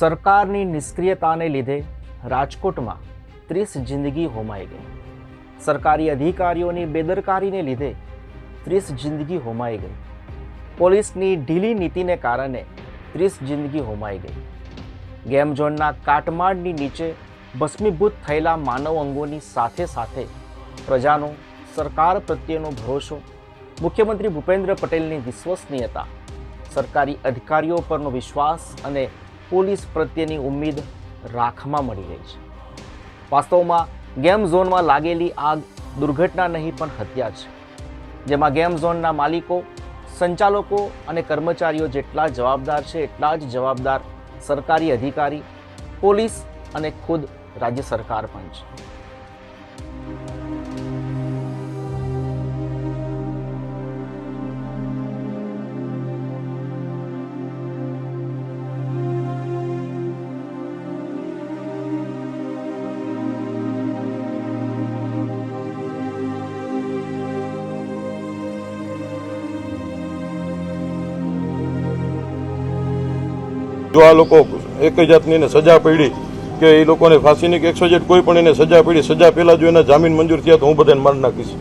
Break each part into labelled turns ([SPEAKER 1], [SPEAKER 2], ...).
[SPEAKER 1] સરકારની નિષ્ક્રિયતાને લીધે રાજકોટમાં ત્રીસ જિંદગી હોમાઈ ગઈ. સરકારી અધિકારીઓની બેદરકારીને લીધે ત્રીસ જિંદગી હોમાઈ ગઈ. પોલીસની ઢીલી નીતિને કારણે ત્રીસ જિંદગી હોમાઈ ગઈ. ગેમ ઝોનના કાટમાળની નીચે ભસ્મીભૂત થયેલા માનવ અંગોની સાથે સાથે પ્રજાનો સરકાર પ્રત્યેનો ભરોસો, મુખ્યમંત્રી ભૂપેન્દ્ર પટેલની વિશ્વસનીયતા, સરકારી અધિકારીઓ પરનો વિશ્વાસ અને પોલીસ પ્રત્યેની ઉમ્મીદ રાખમાં મળી રહી છે. વાસ્તવમાં ગેમ ઝોનમાં લાગેલી આગ દુર્ઘટના નહીં, પણ હત્યા છે. જેમાં ગેમ ઝોનના માલિકો, સંચાલકો અને કર્મચારીઓ જેટલા જવાબદાર છે, એટલા જ જવાબદાર સરકારી અધિકારી, પોલીસ અને ખુદ રાજ્ય સરકાર પણ છે.
[SPEAKER 2] જો આ લોકો એક જાતની એને સજા પડી કે એ લોકોને ફાંસીની કે એકસો જેટ કોઈ પણ એને સજા પડી, સજા પહેલાં જો એના જામીન મંજૂર થયા તો હું બધાને મારી નાખીશ.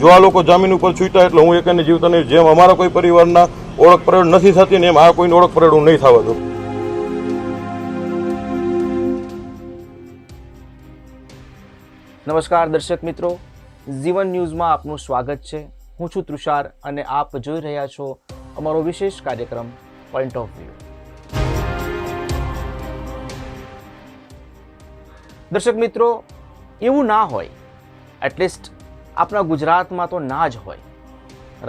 [SPEAKER 2] જો આ લોકો જામીન ઉપર છૂટ્યા એટલે હું એકને જીવતા નહીં જેમ અમારા કોઈ પરિવારના ઓળખ પરેડ નથી થતી ને એમ આ કોઈની ઓળખ પરેડ હું નહીં થવા દઉં.
[SPEAKER 1] નમસ્કાર દર્શક મિત્રો. જીવન ન્યૂઝમાં આપનું સ્વાગત છે. હું છું તુષાર અને આપ જોઈ રહ્યા છો અમારો વિશેષ કાર્યક્રમ પોઈન્ટ ઓફ વ્યૂ દર્શક મિત્રો, એવું ના હોય. એટલીસ્ટ આપણા ગુજરાતમાં તો ના જ હોય.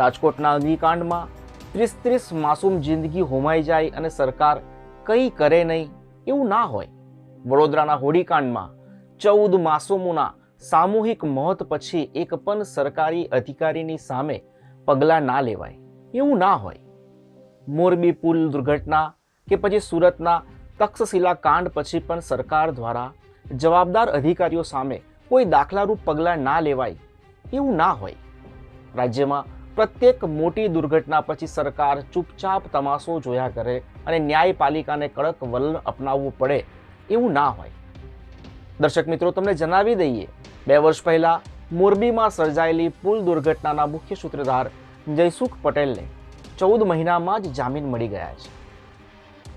[SPEAKER 1] રાજકોટના અગ્નિકાંડમાં ત્રીસ ત્રીસ માસૂમ જિંદગી હોમાઈ જાય અને સરકાર કંઈ કરે નહીં, એવું ના હોય. વડોદરાના હોડીકાંડમાં ચૌદ માસૂમોના સામૂહિક મોત પછી એક પણ સરકારી અધિકારીની સામે પગલાં ના લેવાય. એવું ના હોય. મોરબી પુલ દુર્ઘટના કે પછી સુરતના તક્ષશિલા કાંડ પછી પણ સરકાર દ્વારા જવાબદાર અધિકારીઓ સામે કોઈ દાખલારૂપ પગલાં ના લેવાય, એવું ના હોય. રાજ્યમાં પ્રત્યેક મોટી દુર્ઘટના પછી સરકાર ચૂપચાપ તમાશો જોયા કરે અને ન્યાયપાલિકાને કડક વલણ અપનાવવું પડે, એવું ના હોય. દર્શક મિત્રો, તમને જણાવી દઈએ, બે વર્ષ પહેલા મોરબીમાં સર્જાયેલી પુલ દુર્ઘટનાના મુખ્ય સૂત્રધાર જયસુખ પટેલને ચૌદ મહિનામાં જ જામીન મળી ગયા છે.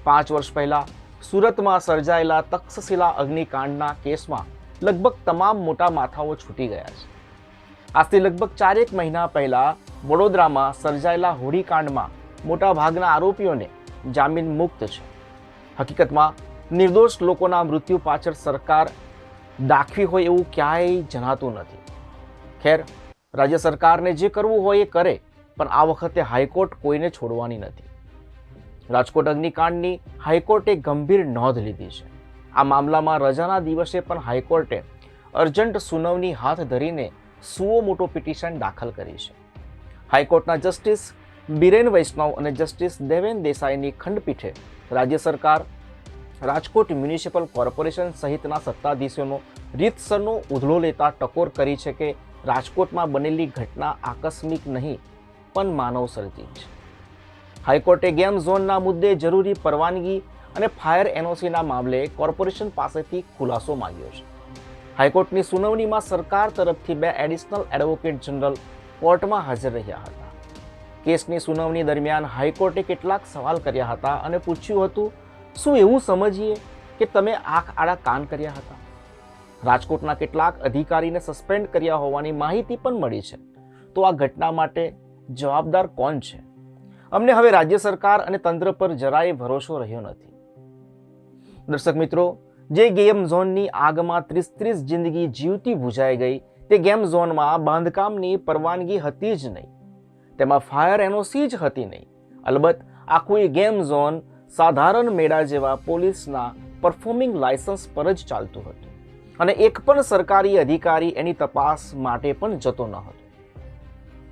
[SPEAKER 1] પાંચ વર્ષ પહેલા સુરતમાં સર્જાયેલા તક્ષશિલા અગ્નિકાંડના કેસમાં લગભગ તમામ મોટા માથાઓ છૂટી ગયા છે. આજથી લગભગ ચારેક મહિના પહેલા વડોદરામાં સર્જાયેલા હોડીકાંડમાં મોટાભાગના આરોપીઓને જામીન મુક્ત છે. હકીકતમાં નિર્દોષ લોકોના મૃત્યુ પાછળ સરકાર દાખવી હોય એવું ક્યાંય જણાતું નથી. ખેર, રાજ્ય સરકારને જે કરવું હોય એ કરે, પણ આ વખતે હાઈકોર્ટ કોઈને છોડવાની નથી. રાજકોટ અગ્નિકાંડની હાઈકોર્ટે ગંભીર નોંધ લીધી છે. આ મામલામાં રજાના દિવસે પણ હાઈકોર્ટે અર્જન્ટ સુનાવણી હાથ ધરીને સુઓ મોટો પિટિશન દાખલ કરી છે. હાઈકોર્ટના જસ્ટિસ બિરેન વૈષ્ણવ અને જસ્ટિસ દેવેન દેસાઈની ખંડપીઠે રાજ્ય સરકાર રાજકોટ મ્યુનિસિપલ કોર્પોરેશન સહિતના સત્તાધીશોનો રીતસરનો ઉધળો લેતા ટકોર કરી છે કે રાજકોટમાં બનેલી ઘટના આકસ્મિક નહીં, પણ માનવ સર્જિત છે. હાઈકોર્ટે ગેમ ઝોનના મુદ્દે જરૂરી પરવાનગી અને ફાયર એનઓસીના મામલે કોર્પોરેશન પાસેથી ખુલાસો માંગ્યો છે. હાઈકોર્ટની સુનાવણીમાં સરકાર તરફથી બે એડિશનલ એડવોકેટ જનરલ કોર્ટમાં હાજર રહ્યા હતા. કેસની સુનાવણી દરમિયાન હાઈકોર્ટે કેટલાક સવાલ કર્યા હતા અને પૂછ્યું હતું શું એવું સમજીએ કે તમે આંખ આડા કાન કર્યા હતા? રાજકોટના કેટલાક અધિકારીને સસ્પેન્ડ કર્યા હોવાની માહિતી પણ મળી છે. તો આ ઘટના માટે જવાબદાર કોણ છે? અમને હવે રાજ્ય સરકાર અને તંત્ર પર જરાય ભરોસો રહ્યો નથી. દર્શક મિત્રો, જે ગેમ ઝોનની આગમાં ત્રીસ ત્રીસ જિંદગી જીવતી ભૂજાઈ ગઈ, તે ગેમ ઝોનમાં બાંધકામની પરવાનગી હતી જ નહીં. તેમાં ફાયર એનઓસી જ હતી નહીં. અલબત્ત, આખું ગેમ ઝોન સાધારણ મેળા જેવા પોલીસના પરફોર્મિંગ લાયસન્સ પર જ ચાલતું હતું. અને એક પણ સરકારી અધિકારી એની તપાસ માટે પણ જતો ન હતો.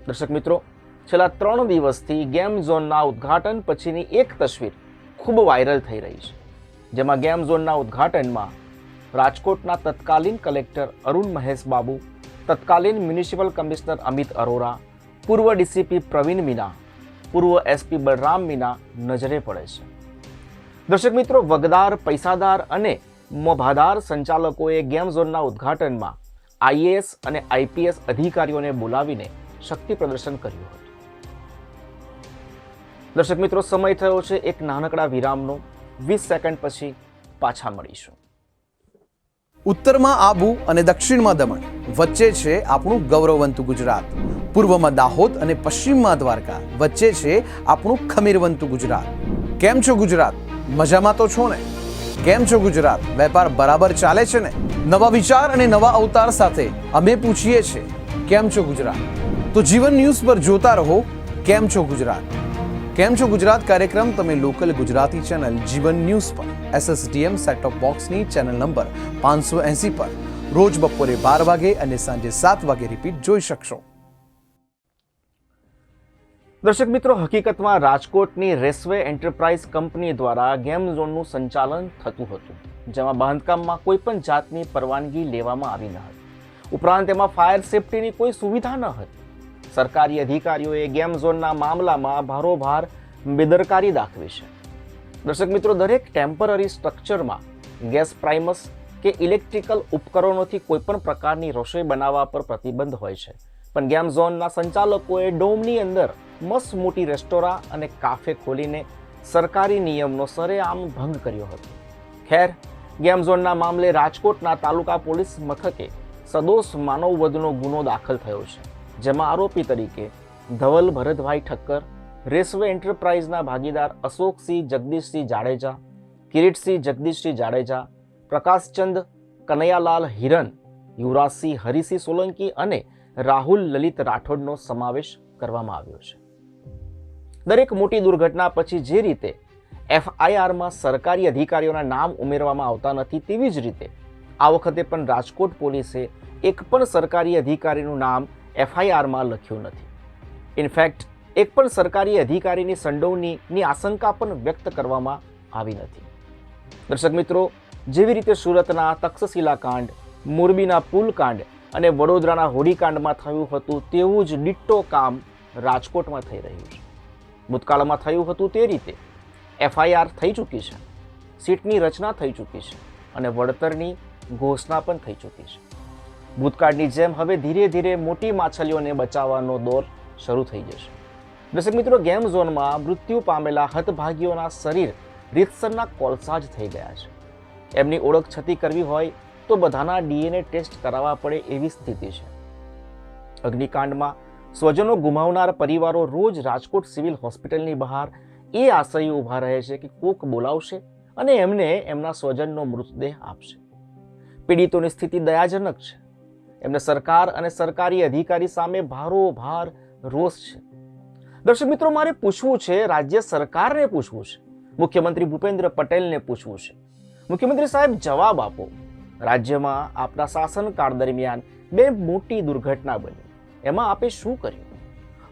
[SPEAKER 1] દર્શક મિત્રો, છેલ્લા ત્રણ દિવસથી ગેમ ઝોનના ઉદ્ઘાટન પછીની એક તસવીર ખૂબ વાયરલ થઈ રહી છે. જેમાં ગેમ ઝોનના ઉદ્ઘાટનમાં રાજકોટના તત્કાલીન કલેક્ટર અરુણ મહેશ બાબુ, તત્કાલીન મ્યુનિસિપલ કમિશનર અમિત અરોરા, પૂર્વ ડીસીપી પ્રવીણ મીના, પૂર્વ એસપી બલરામ મીના નજરે પડે છે. દર્શક મિત્રો, વગદાર, પૈસાદાર અને મોભાદાર સંચાલકોએ ગેમ ઝોનના ઉદ્ઘાટનમાં આઈએએસ અને આઈપીએસ અધિકારીઓને બોલાવીને શક્તિ પ્રદર્શન કર્યું હતું. દર્શક મિત્રો, સમય થયો છે એક નાનકડા વિરામનો. વીસ સેકન્ડ પછી પાછા મળીશું.
[SPEAKER 3] ઉત્તરમાં આબુ અને દક્ષિણમાં દમણ. વચ્ચે છે આપણું ગૌરવવંતું ગુજરાત. પૂર્વમાં દાહોદ અને પશ્ચિમમાં દ્વારકા. વચ્ચે છે આપણું ખમીરવંતું ગુજરાત. કેમ છો ગુજરાત? મજામાં તો છો ને? કેમ છો ગુજરાત? વેપાર બરાબર ચાલે છે ને? નવા વિચાર અને નવા અવતાર સાથે અમે પૂછીએ છીએ કેમ છો ગુજરાત? તો જીવન ન્યૂઝ પર જોતા રહો, કેમ છો ગુજરાત? કેમ છો ગુજરાત કાર્યક્રમ? તમે local Gujarati channel Jeevan news પર એસએસડીએમ સેટ ઓફ બોક્સની ચેનલ નંબર પાંચસો એંસી પર રોજ બપોરે બાર વાગે અને સાંજે સાત વાગે રિપીટ જોઈ શકશો.
[SPEAKER 1] દર્શક મિત્રો, હકીકતમાં રાજકોટની રેસવે એન્ટરપ્રાઇઝ કંપની દ્વારા ગેમ ઝોનનું સંચાલન થતું હતું, જેમાં બાંધકામમાં કોઈ પણ જાતની પરવાનગી લેવામાં આવી ન હતી. ઉપરાંત તેમાં ફાયર સેફટીની કોઈ સુવિધા ન હતી. સરકારી અધિકારીઓએ ગેમ ઝોનના મામલામાં ભારોભાર બેદરકારી દાખવી છે. દર્શક મિત્રો, દરેક ટેમ્પરરી સ્ટ્રક્ચરમાં ગેસ પ્રાઇમસ કે ઇલેક્ટ્રિકલ ઉપકરણોથી કોઈપણ પ્રકારની રસોઈ બનાવવા પર પ્રતિબંધ હોય છે. પણ ગેમ ઝોનના સંચાલકોએ ડોમની અંદર મસ્ત મોટી રેસ્ટોરાં અને કાફે ખોલીને સરકારી નિયમનો સરેઆમ ભંગ કર્યો હતો. ખેર, ગેમ ઝોનના મામલે રાજકોટના તાલુકા પોલીસ મથકે સદોષ માનવવધનો ગુનો દાખલ થયો છે, જેમાં આરોપી તરીકે ધવલ ભરતભાઈ ઠક્કર, રેસવે એન્ટરપ્રાઇઝના ભાગીદાર અશોકસિંહ જગદીશસિંહ જાડેજા, કિરીટસિંહ જગદીશસિંહ જાડેજા, પ્રકાશચંદ કનૈયાલાલ હિરન, યુવરાજસિંહ હરિસિંહ સોલંકી અને રાહુલ લલિત રાઠોડનો સમાવેશ કરવામાં આવ્યો છે. દરેક મોટી દુર્ઘટના પછી જે રીતે એફઆઈઆરમાં સરકારી અધિકારીઓના નામ ઉમેરવામાં આવતા નથી તેવી જ રીતે આ વખતે પણ રાજકોટ પોલીસે એક પણ સરકારી અધિકારીનું નામ એફઆઈઆરમાં લખ્યું નથી. ઇનફેક્ટ, એક પણ સરકારી અધિકારીની સંડોવણીની આશંકા પણ વ્યક્ત કરવામાં આવી નથી. દર્શક મિત્રો, જેવી રીતે સુરતના તક્ષશિલા કાંડ, મોરબીના પુલ કાંડ અને વડોદરાના હોડીકાંડમાં થયું હતું તેવું જ ડિટ્ટો કામ રાજકોટમાં થઈ રહ્યું છે. ભૂતકાળમાં થયું હતું તે રીતે. એફઆઈઆર થઈ ચૂકી છે. સીટની રચના થઈ ચૂકી છે અને વળતરની ઘોષણા પણ થઈ ચૂકી છે. ભૂતકાળની જેમ હવે ધીરે ધીરે મોટી માછલીઓને બચાવવાનો દોર શરૂ થઈ જશે. દર્શક મિત્રો, ગેમ ઝોનમાં મૃત્યુ પામેલા હતભાગીઓના શરીર રીતસરના કોલસા જ થઈ ગયા છે. એમની ઓળખ છતી કરવી હોય તો બધાના ડીએનએ ટેસ્ટ કરાવવા પડે એવી સ્થિતિ છે. અગ્નિકાંડમાં સ્વજનો ગુમાવનાર પરિવારો રોજ રાજકોટ સિવિલ હોસ્પિટલની બહાર. એ આશય ઊભા રહે છે કે કોક બોલાવશે અને એમને એમના સ્વજનનો મૃતદેહ આપશે. પીડિતોની સ્થિતિ દયાજનક છે. એમને સરકાર અને સરકારી અધિકારી સામે ભારોભાર રોષ છે. દર્શક મિત્રો, મારે પૂછવું છે, રાજ્ય સરકારને પૂછવું છે? મુખ્યમંત્રી ભૂપેન્દ્ર પટેલને પૂછવું છે? મુખ્યમંત્રી સાહેબ, જવાબ આપો. રાજ્યમાં આપના શાસનકાળ દરમિયાન બે મોટી દુર્ઘટના બની. એમાં આપે શું કર્યું?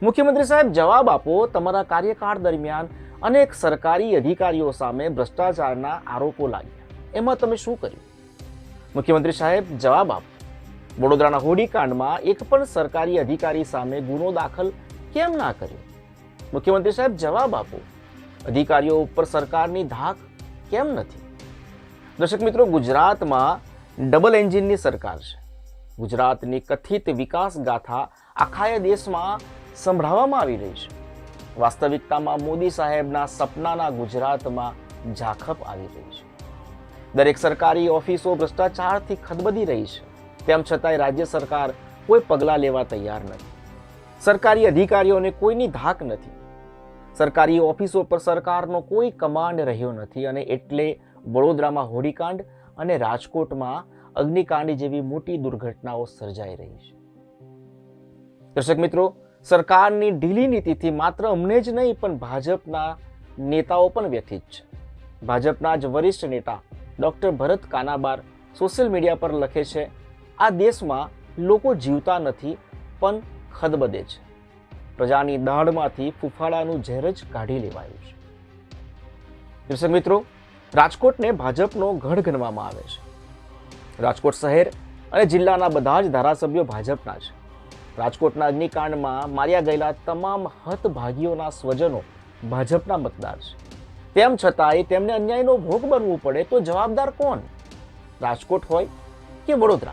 [SPEAKER 1] મુખ્યમંત્રી સાહેબ જવાબ આપો તમારા કાર્યકાળ દરમિયાન અનેક સરકારી અધિકારીઓ સામે ભ્રષ્ટાચારના આરોપો લાગ્યા. એમાં તમે શું કર્યું? મુખ્યમંત્રી સાહેબ જવાબ આપો. વડોદરાના હોડીકાંડમાં એક પણ સરકારી અધિકારી સામે ગુનો દાખલ કેમ ના કર્યો? મુખ્યમંત્રી સાહેબ જવાબ આપો. અધિકારીઓ ઉપર સરકારની ધાક કેમ નથી? દર્શક મિત્રો, ગુજરાતમાં ડબલ એન્જિનની સરકાર છે. ગુજરાતની કથિત વિકાસ ગાથા આખાય દેશમાં સંભળાવવામાં આવી રહી છે. વાસ્તવિકતામાં મોદી સાહેબના સપનાના ગુજરાતમાં ઝાખપ આવી રહી છે. દરેક સરકારી ઓફિસો ભ્રષ્ટાચારથી ખદબદી રહી છે. તેમ છતાંય રાજ્ય સરકાર કોઈ પગલાં લેવા તૈયાર નથી. સરકારી અધિકારીઓને કોઈની ધાક નથી. સરકારી ઓફિસો પર સરકારનો કોઈ કમાન્ડ રહ્યો નથી અને એટલે વડોદરામાં હોડીકાંડ અને રાજકોટમાં અગ્નિકાંડ જેવી મોટી દુર્ઘટનાઓ સર્જાઈ રહી છે. દર્શક મિત્રો, સરકારની ઢીલી નીતિથી માત્ર અમને જ નહીં, પણ ભાજપના નેતાઓ પણ વ્યથિત છે. ભાજપના જ વરિષ્ઠ નેતા doctor Bharat Kanabar social media પર લખે છે, આ દેશમાં લોકો જીવતા નથી, પણ ખદબદે છે. પ્રજાની દાઢમાંથી ફૂફાડાનું ઝેર જ કાઢી લેવાયું છે. દર્શક મિત્રો, રાજકોટને ભાજપનો ગઢ ગણવામાં આવે છે. રાજકોટ શહેર અને જિલ્લાના બધા જ ધારાસભ્યો ભાજપના છે રાજકોટના અગ્નિકાંડમાં માર્યા ગયેલા તમામ હતભાગીઓના સ્વજનો ભાજપના મતદાર છે. તેમ છતાંય તેમને અન્યાયનો ભોગ બનવું પડે તો જવાબદાર કોણ? રાજકોટ હોય કે વડોદરા?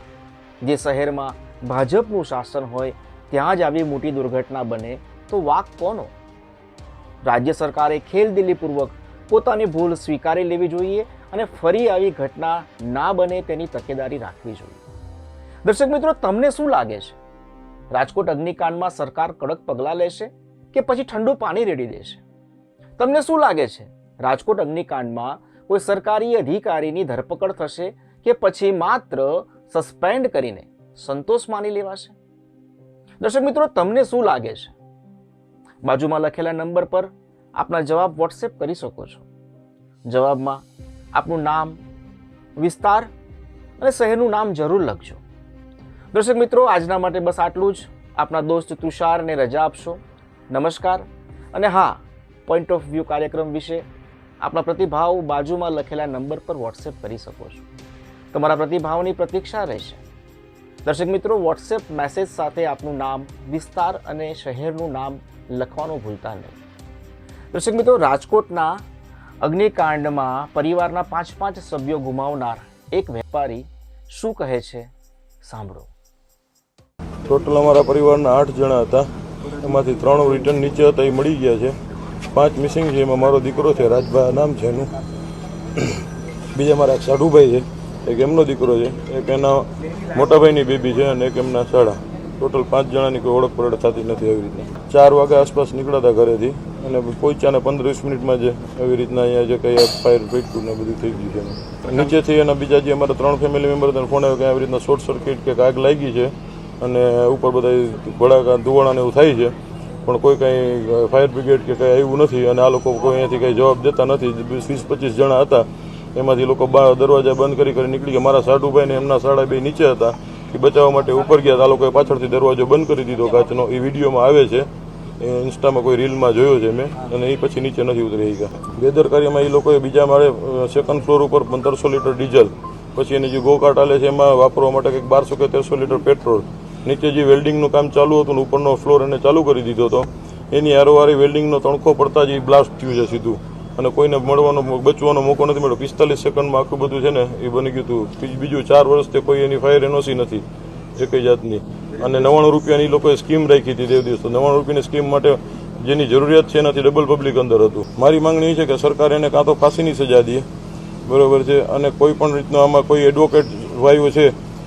[SPEAKER 1] જે શહેરમાં ભાજપનું શાસન હોય, ત્યાં જ આવી મોટી દુર્ઘટના બને તો વાક કોનો? રાજ્ય સરકારે ખેલદિલીપૂર્વક પોતાની ભૂલ સ્વીકારી લેવી જોઈએ અને ફરી આવી ઘટના ના બને તેની તકેદારી રાખવી જોઈએ. દર્શક મિત્રો, તમને શું લાગે છે? રાજકોટ અગ્નિકાંડમાં સરકાર કડક પગલાં લેશે કે પછી ઠંડુ પાણી રેડી દેશે? તમને શું લાગે છે? રાજકોટ અગ્નિકાંડમાં કોઈ સરકારી અધિકારીની ધરપકડ થશે કે પછી માત્ર સસ્પેન્ડ કરીને સંતોષ માની લેવાશે? દર્શક મિત્રો, તમને શું લાગે છે? બાજુમાં લખેલા નંબર પર આપના જવાબ વોટ્સએપ કરી શકો છો. જવાબમાં આપનું નામ, વિસ્તાર અને શહેરનું નામ જરૂર લખજો. દર્શક મિત્રો, આજના માટે બસ આટલું જ. આપના દોસ્ત તુષારને રજા આપશો. નમસ્કાર. અને હા પોઈન્ટ ઓફ વ્યૂ કાર્યક્રમ વિશે આપણા પ્રતિભાવ બાજુમાં લખેલા નંબર પર વોટ્સએપ કરી શકો છો. તમારા પ્રતિભાવની પ્રતીક્ષા રહેશે. દર્શક મિત્રો વોટ્સએપ મેસેજ સાથે આપનું નામ, વિસ્તાર અને શહેરનું નામ લખવાનું ભૂલતા નહીં. દર્શક મિત્રો, રાજકોટના અગ્નિકાંડમાં પરિવારના પાંચ પાંચ સભ્યો ગુમાવનાર એક વેપારી શું કહે છે? સાંભળો.
[SPEAKER 2] ટોટલ અમારા પરિવારના આઠ જણા હતા. એમાંથી ત્રણ રિટર્ન નીચે હતા, એ મળી ગયા છે. પાંચ મિસિંગ છે, એમાં મારો દીકરો છે, રાજભા નામ છે એનું. બીજા મારા સાઢુભાઈ છે, એક એમનો દીકરો છે, એક એના મોટાભાઈની બેબી છે અને એક એમના શાળા ટોટલ પાંચ જણાની કોઈ ઓળખ પરડ થતી નથી આવી રીતના. ચાર વાગ્યા આસપાસ નીકળ્યા હતા ઘરેથી અને પહોંચ્યા ને પંદર વીસ મિનિટમાં જે એવી રીતના અહીંયા જે કંઈ ફાયર ફીટકું ને બધું થઈ ગયું છે. નીચેથી એના બીજા જે અમારા ત્રણ ફેમિલી મેમ્બર ફોન આવ્યો કે આવી રીતના શોર્ટ સર્કિટ કે આગ લાગી છે. અને ઉપર બધા ભડાકા ધુવાણાને એવું થાય છે. પણ કોઈ કંઈ ફાયર બ્રિગેડ કે કંઈ આવ્યું નથી અને આ લોકો કોઈ અહીંયાથી કંઈ જવાબ દેતા નથી. વીસ પચીસ જણા હતા. એમાંથી લોકો દરવાજા બંધ કરી કરી નીકળી ગયા. મારા સાઢુભાઈને એમના સાડા બે નીચે હતા એ બચાવવા માટે ઉપર ગયા. આ લોકોએ પાછળથી દરવાજો બંધ કરી દીધો કાચનો એ વિડીયોમાં આવે છે. એ ઇન્સ્ટામાં કોઈ રીલમાં જોયો છે મેં. અને એ પછી નીચે નથી ઉતરી ગયા. બેદરકારીમાં એ લોકોએ બીજા માળે સેકન્ડ ફ્લોર ઉપર પંદરસો લીટર ડીઝલ, પછી એની જે ગોકાટ આલે છે એમાં વાપરવા માટે કંઈક બારસો કે તેરસો લીટર પેટ્રોલ નીચે જે વેલ્ડિંગનું કામ ચાલુ હતું ને ઉપરનો ફ્લોર એને ચાલુ કરી દીધો હતો. એની હારોહારી વેલ્ડિંગનો તણખો પડતા જ એ બ્લાસ્ટ થયું છે સીધું. અને કોઈને મળવાનો, બચવાનો મોકો નથી મળ્યો. પિસ્તાલીસ સેકન્ડમાં આખું બધું છે ને એ બની ગયું હતું. બીજ- ચાર વર્ષથી કોઈ એની ફાયર એનઓસી નથી. એકઈ જાતની. અને નવ્વાણું રૂપિયાની લોકોએ સ્કીમ રાખી હતી દેવ દિવસ. તો રૂપિયાની સ્કીમ માટે જેની જરૂરિયાત છે એનાથી ડબલ પબ્લિક અંદર હતું. મારી માંગણી એ છે કે સરકાર એને કાં તો ફાંસીની સજા દે. બરોબર છે. અને કોઈ પણ રીતનો આમાં કોઈ એડવોકેટ વાયુ છે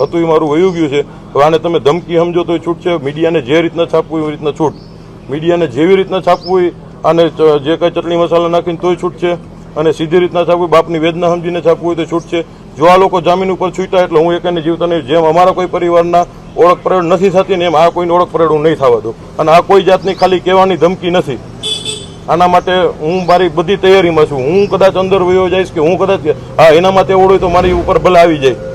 [SPEAKER 2] હતું એ મારું વયું ગયું છે. તો આને તમે ધમકી સમજો તો છૂટ છે. મીડિયાને જે રીતના છાપવું એવી રીતના છૂટ. મીડિયાને જેવી રીતના છાપવું હોય આને જે કાંઈ ચટણી મસાલા નાખીને તોય છૂટ છે. અને સીધી રીતના છાપવું બાપની વેદના સમજીને છાપવું હોય તો છૂટ છે. જો આ લોકો જામીન ઉપર છૂટ્યા એટલે હું એકને જીવતા નહીં જેમ અમારા કોઈ પરિવારના ઓળખ પરેડ નથી થતી ને એમ આ કોઈને ઓળખ પરેડ હું નહીં થવા દઉં. અને આ કોઈ જાતની ખાલી કહેવાની ધમકી નથી. આના માટે હું મારી બધી તૈયારીમાં છું. હું કદાચ અંદર વયો જઈશ કે હું કદાચ, હા એના માટે હોય તો મારી ઉપર ભલે આવી જાય.